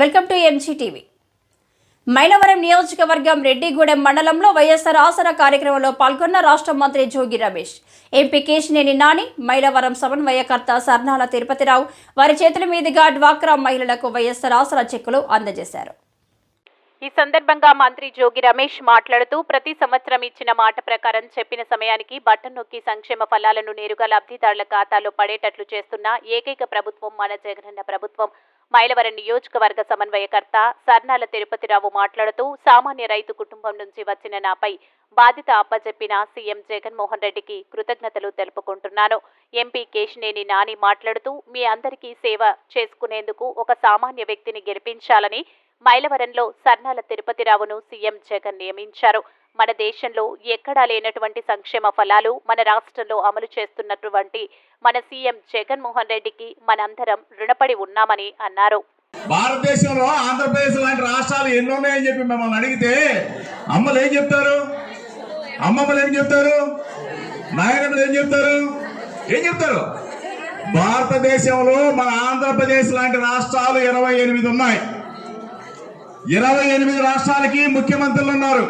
Welcome to ఎంజీటీవీ Mylavaram నియోజకవర్గం రెడ్డిగూడెం మండలంలో వైఎస్ఆర్ ఆసరా కార్యక్రమంలో పాల్గొన్న రాష్ట్ర మంత్రి జోగి రమేష్. ఎంపీ కేశినేని నాని మైలవరం సమన్వయకర్త సర్నాల తిరుపతిరావు వారి చేతుల మీదుగా డ్వాక్రా మహిళలకు వైఎస్ఆర్ ఆసరా చెక్కులు అందజేశారు. ఈ సందర్భంగా మంత్రి జోగి రమేష్ మాట్లాడుతూ ప్రతి సంవత్సరం ఇచ్చిన మాట ప్రకారం చెప్పిన సమయానికి బట్టన్ నొక్కి సంక్షేమ ఫలాలను నేరుగా లబ్ధిదారుల ఖాతాలో పడేటట్లు చేస్తున్న ఏకైక ప్రభుత్వం మన జగనన్న ప్రభుత్వం. మైలవరం నియోజకవర్గ సమన్వయకర్త సర్నాల తిరుపతిరావు మాట్లాడుతూ సామాన్య రైతు కుటుంబం నుంచి వచ్చిన నాపై బాధిత అప్పచెప్పిన సీఎం జగన్మోహన్ రెడ్డికి కృతజ్ఞతలు తెలుపుకుంటున్నాను. ఎంపీ కేశినేని నాని మాట్లాడుతూ మీ అందరికీ సేవ చేసుకునేందుకు ఒక సామాన్య వ్యక్తిని గెలిపించాలని మైలవరంలో సర్నాల తిరుపతిరావును సీఎం జగన్ నియమించారు. మన దేశంలో ఎక్కడా లేనటువంటి సంక్షేమ ఫలాలు మన రాష్ట్రంలో అమలు చేస్తున్నటువంటి మన సీఎం జగన్మోహన్ రెడ్డికి మనందరం రుణపడి ఉన్నామని అన్నారు. భారతదేశంలో ఆంధ్రప్రదేశ్ లాంటి రాష్ట్రాలు ఎన్నో ఉన్నాయని చెప్పి మిమ్మల్ని అడిగితే అమ్మలు ఏం చెప్తారు? అమ్మమ్మలు ఏం చెప్తారు? నాయనమ్మలు ఏం చెప్తారు? ఏం చెప్తారు? భారతదేశంలో మన ఆంధ్రప్రదేశ్ లాంటి రాష్ట్రాలు ఇరవై ఎనిమిది ఉన్నాయి. ఇరవై ఎనిమిది రాష్ట్రాలకి ముఖ్యమంత్రులు ఉన్నారు.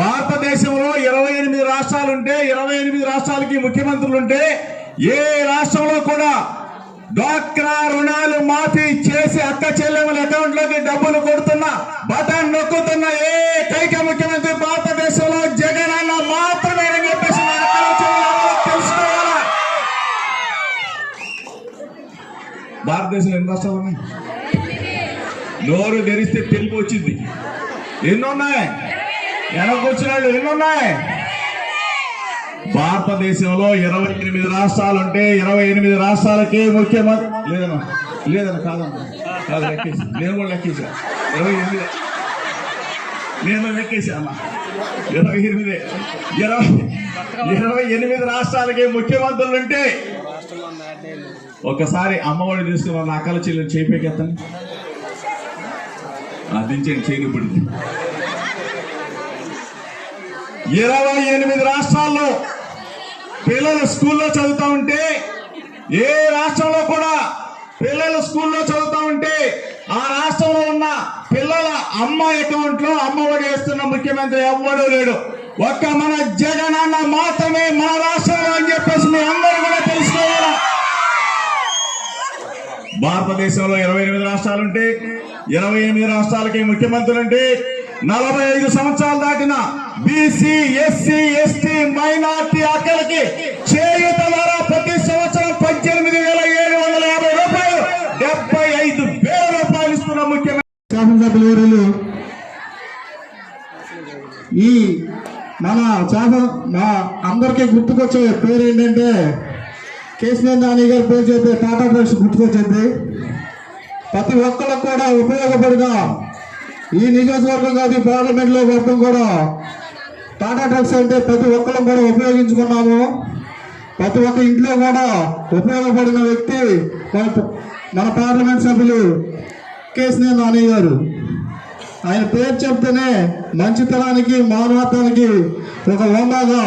భారతదేశంలో ఇరవై ఎనిమిది రాష్ట్రాలు ఉంటే ఇరవై ఎనిమిది రాష్ట్రాలకి ముఖ్యమంత్రులు ఉంటే ఏ రాష్ట్రంలో కూడా డ్వాక్రా రుణాలు మాఫీ చేసి అక్క చెల్లెముల అకౌంట్లోకి డబ్బులు కొడుతున్న బటన్ నొక్కుతున్న ఏ కైక ముఖ్యమంత్రి భారతదేశంలో జగన్ అన్న మాత్రమే చెప్పేసి తెలుసుకోవాలా? భారతదేశంలో ఎన్ని రాష్ట్రాలు ఉన్నాయి? నోరు తెరిస్తే తెలివి వచ్చింది. ఎన్ని ఉన్నాయి వెనక్కి వచ్చిన వాళ్ళు ఎన్ని ఉన్నాయి భారతదేశంలో ఇరవై ఎనిమిది రాష్ట్రాలు ఉంటే ఇరవై ఎనిమిది రాష్ట్రాలకి ముఖ్యమంత్రి లేదన్నా లేదన్నా కాదన్నా. కాదు లెక్కేసి నేను కూడా లెక్కేసా ఇరవై ఎనిమిది. నేను లెక్కేసా అన్న. ఇరవై ఎనిమిది. ఇరవై ఇరవై ఎనిమిది రాష్ట్రాలకి ముఖ్యమంత్రులు ఉంటే ఒకసారి అమ్మఒడి తీసుకున్న నా అక్కల చెల్లిని చేయిపోకెత్తండి దించండి చేయని పడింది ఇరవై ఎనిమిది రాష్ట్రాల్లో పిల్లలు స్కూల్లో చదువుతా ఉంటే ఏ రాష్ట్రంలో కూడా పిల్లలు స్కూల్లో చదువుతా ఉంటే ఆ రాష్ట్రంలో ఉన్న పిల్లల అమ్మ అకౌంట్లో అమ్మ ఒడి వేస్తున్న ముఖ్యమంత్రి ఎవ్వడూ లేడు. ఒక్క మన జగన్ అన్న మాత్రమే మన రాష్ట్రంలో అని చెప్పేసి మీ అందరూ కూడా తెలుసుకోవాలా? భారతదేశంలో ఇరవై ఎనిమిది రాష్ట్రాలుంటే ఇరవై ఎనిమిది రాష్ట్రాలకి ముఖ్యమంత్రులు అంటే నలభై ఐదు సంవత్సరాలు దాటిన బీసీ ఎస్సీ ఎస్టీ మైనార్టీ అక్కలకి చేయూత ద్వారా ప్రతి సంవత్సరం పద్దెనిమిది వేల ఏడు వందల యాభై రూపాయలు డెబ్బై ఐదు వేల రూపాయలు ఇస్తున్న ముఖ్యమంత్రి. ఈ మన శాసన మా అందరికీ గుర్తుకొచ్చే పేరు ఏంటంటే కేసీఆర్ నాని గారి పేరు చెప్పే టాటా ట్రక్స్ గుర్తుకొచ్చింది. ప్రతి ఒక్కరికి కూడా ఉపయోగపడిన ఈ నియోజకవర్గం కాదు పార్లమెంట్ పార్లమెంట్లో మొత్తం కూడా. టాటా ట్రక్స్ అంటే ప్రతి ఒక్కరం కూడా ఉపయోగించుకున్నాము. ప్రతి ఒక్క ఇంట్లో కూడా ఉపయోగపడిన వ్యక్తి మన పార్లమెంట్ సభ్యులు కేసీఆర్ నాని గారు. ఆయన పేరు చెప్తేనే మంచితనానికి మానవత్వానికి ఒక హోందాగా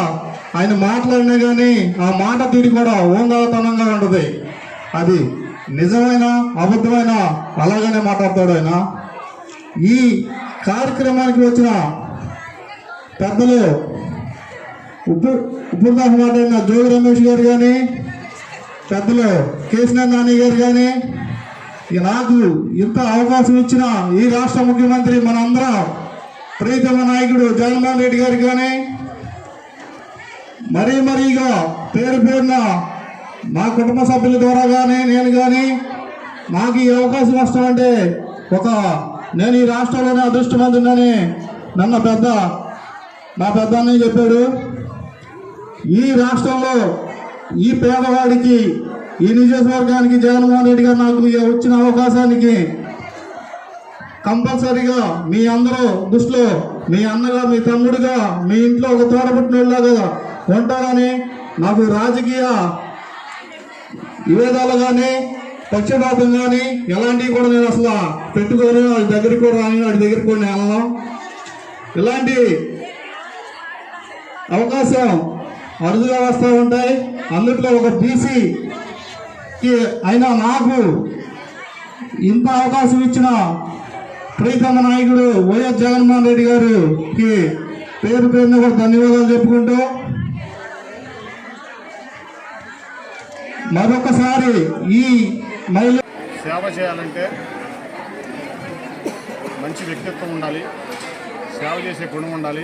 ఆయన మాట్లాడినా కానీ ఆ మాట తీరు కూడా హోందాతనంగా ఉంటుంది. అది నిజమైన అబద్ధమైన అలాగనే మాట్లాడతాడు ఆయన ఈ కార్యక్రమానికి వచ్చిన పెద్దలు ఇప్పుడు ఇప్పుడు మాట్లాడిన జోగి రమేష్ గారు కానీ పెద్దలు కేసీఆర్ నాని గారు కానీ నాకు ఇంత అవకాశం ఇచ్చిన ఈ రాష్ట్ర ముఖ్యమంత్రి మనందరం ప్రీతమ నాయకుడు జగన్మోహన్ రెడ్డి గారు కానీ మరీ మరీగా పేరు పేరున మా కుటుంబ సభ్యుల ద్వారా కానీ నేను కానీ నాకు ఈ అవకాశం వస్తామంటే ఒక నేను ఈ రాష్ట్రంలోనే అదృష్టమంతుందని నన్న పెద్ద మా పెద్ద అన్నయ్య చెప్పాడు. ఈ రాష్ట్రంలో ఈ పేదవాడికి ఈ నియోజకవర్గానికి జగన్మోహన్ రెడ్డి గారు నాకు వచ్చిన అవకాశానికి కంపల్సరీగా మీ అందరూ దృష్టిలో మీ అన్నగా మీ తమ్ముడిగా మీ ఇంట్లో ఒక తోడబుట్టినలాగా ఉంటారని నాకు రాజకీయ విభేదాలు కానీ పక్షపాతం కానీ ఎలాంటివి కూడా నేను అసలు పెట్టుకోను వాడి దగ్గరికి కూడా రాని వాడి దగ్గరికి కూడా నేను వెళ్ళను. ఇలాంటి అవకాశం అరుదుగా వస్తూ ఉంటాయి. అందుట్లో ఒక బీసీకి అయినా నాకు ఇంత అవకాశం ఇచ్చిన ప్రీతమ నాయకుడు వైఎస్ జగన్మోహన్ రెడ్డి గారికి పేరు పేరున కూడా ధన్యవాదాలు చెప్పుకుంటూ మరొకసారి ఈ మహిళ సేవ చేయాలంటే మంచి వ్యక్తిత్వం ఉండాలి సేవ చేసే గుణం ఉండాలి.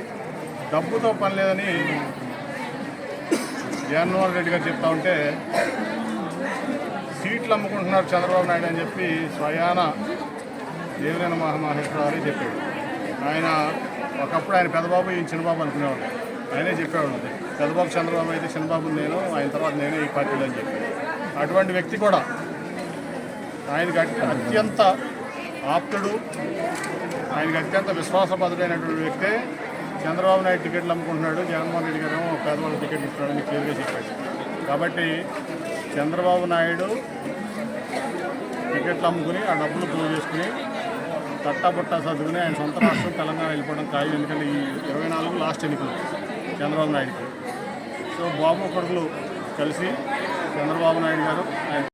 డబ్బుతో పని లేదని జగన్మోహన్ రెడ్డి గారు చెప్తా ఉంటే సీట్లు అమ్ముకుంటున్నారు చంద్రబాబు నాయుడు అని చెప్పి స్వయాన దేవినేని మహామహేశ్వరరావు అని చెప్పాడు ఆయన ఒకప్పుడు ఆయన పెద్దబాబు ఈయన చిన్నబాబు అనుకునేవాడు ఆయనే చెప్పాడు. పెద్దబాబు చంద్రబాబు అయితే చిన్నబాబు నేను ఆయన తర్వాత నేనే ఈ పార్టీలో అని చెప్పి అటువంటి వ్యక్తి కూడా ఆయనకి అత్యంత ఆప్తుడు ఆయనకి అత్యంత విశ్వాసపాత్రుడైనటువంటి వ్యక్తే చంద్రబాబు నాయుడు టికెట్లు అమ్ముకుంటున్నాడు. జగన్మోహన్ రెడ్డి గారు పేదవాళ్ళ టికెట్ ఇస్తున్నాడని క్లియర్గా చెప్పాడు. కాబట్టి చంద్రబాబు నాయుడు టికెట్లు అమ్ముకుని ఆ డబ్బులు ప్రూవ్ చేసుకుని తట్టాబుట్టా చదువుకుని ఆయన సొంత రాష్ట్రం తెలంగాణ వెళ్ళిపోవడం ఖాయం. ఎందుకంటే ఈ ఇరవై నాలుగు లాస్ట్ ఎన్నికలు. చంద్రబాబు నాయుడుకి. సో బాబు కొడుకులు కలిసి చంద్రబాబు నాయుడు గారు ఆయన